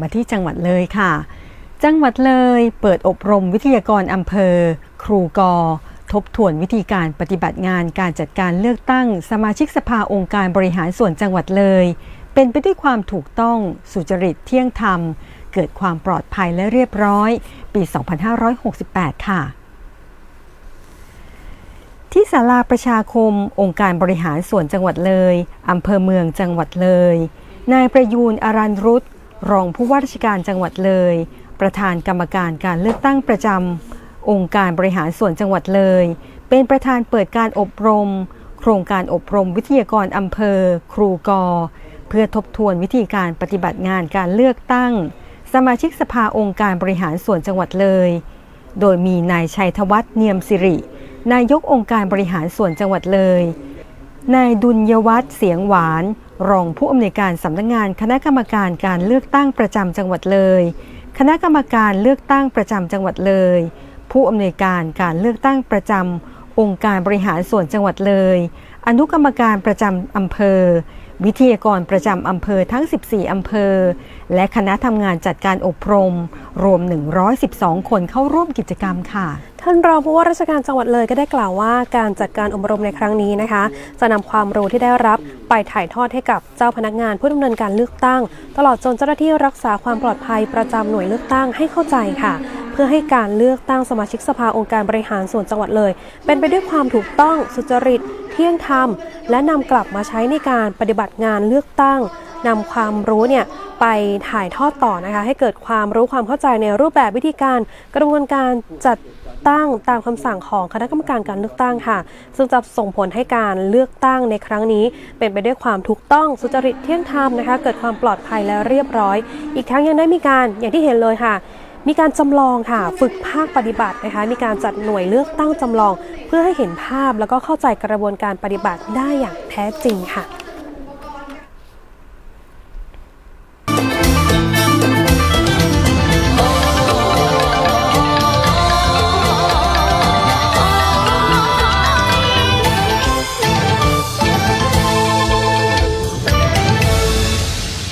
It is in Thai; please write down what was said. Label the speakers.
Speaker 1: มาที่จังหวัดเลยค่ะ จังหวัดเลยเปิดอบรมวิทยากรอำเภอ ครูกอ ทบทวนวิธีการปฏิบัติงานการจัดการเลือกตั้ง สมาชิกสภาองค์การบริหารส่วนจังหวัดเลย เป็นไปด้วยความถูกต้องสุจริตเที่ยงธรรม เกิดความปลอดภัยและเรียบร้อย ปี 2568 ค่ะที่ศาลาประชาคม องค์การบริหารส่วนจังหวัดเลย อำเภอเมืองจังหวัดเลย นายประยูนอารันรุต รองผู้ว่าราชการจังหวัดเลย ประธานกรรมการการเลือกตั้งประจำองค์การบริหารส่วนจังหวัดเลย เป็นประธานเปิดการอบรม โครงการอบรมวิทยากรอำเภอ ครูกอ เพื่อทบทวนวิธีการปฏิบัติงานการเลือกตั้ง สมาชิกสภาองค์การบริหารส่วนจังหวัดเลย โดยมีนายชัยธวัฒน์เนียมสิริ นายกองค์การบริหารส่วนจังหวัดเลยนายดุลยวัฒน์เสียงหวาน รองผู้อำนวยการสำนักงานคณะกรรมการการเลือกตั้งประจำจังหวัดเลย คณะกรรมการเลือกตั้งประจำจังหวัดเลย ผู้อำนวยการการเลือกตั้งประจำ องค์การบริหารส่วนจังหวัดเลย อนุกรรมการประจำอำเภอ วิทยากรประจำอำเภอทั้ง 14 อำเภอ และคณะทำงานจัดการอบรม รวม 112 คนเข้าร่วมกิจกรรมค่ะ
Speaker 2: ท่านรองผู้ว่าราชการจังหวัดเลยก็ได้กล่าวว่าการจัดการอบรมในครั้งนี้นะคะ จะนำความรู้ที่ได้รับไปถ่ายทอดให้กับเจ้าพนักงานผู้ดำเนินการเลือกตั้ง ตลอดจนเจ้าหน้าที่รักษาความปลอดภัยประจำหน่วยเลือกตั้งให้เข้าใจค่ะ พื่อให้การเลือกตั้งสมาชิกสภาองค์การบริหารส่วนจังหวัดเลย เป็นไปด้วยความถูกต้องสุจริต เที่ยงธรรม และนำกลับมาใช้ในการปฏิบัติงานเลือกตั้งนำความรู้เนี่ยไปถ่ายทอดต่อนะคะ ให้เกิดความรู้ความเข้าใจในรูปแบบวิธีการกระบวนการจัดตั้งตามคำสั่งของคณะกรรมการการเลือกตั้งค่ะ ซึ่งจะส่งผลให้การเลือกตั้งในครั้งนี้ เป็นไปด้วยความถูกต้องสุจริตเที่ยงธรรมนะคะ เกิดความปลอดภัยและเรียบร้อย อีกทั้งยังได้มีการอย่างที่เห็นเลยค่ะ มีการจำลองค่ะฝึกภาคปฏิบัตินะคะ มีการจัดหน่วยเลือกตั้งจำลอง เพื่อให้เห็นภาพแล้วก็เข้าใจกระบวนการปฏิบัติได้อย่างแท้จริงค่ะ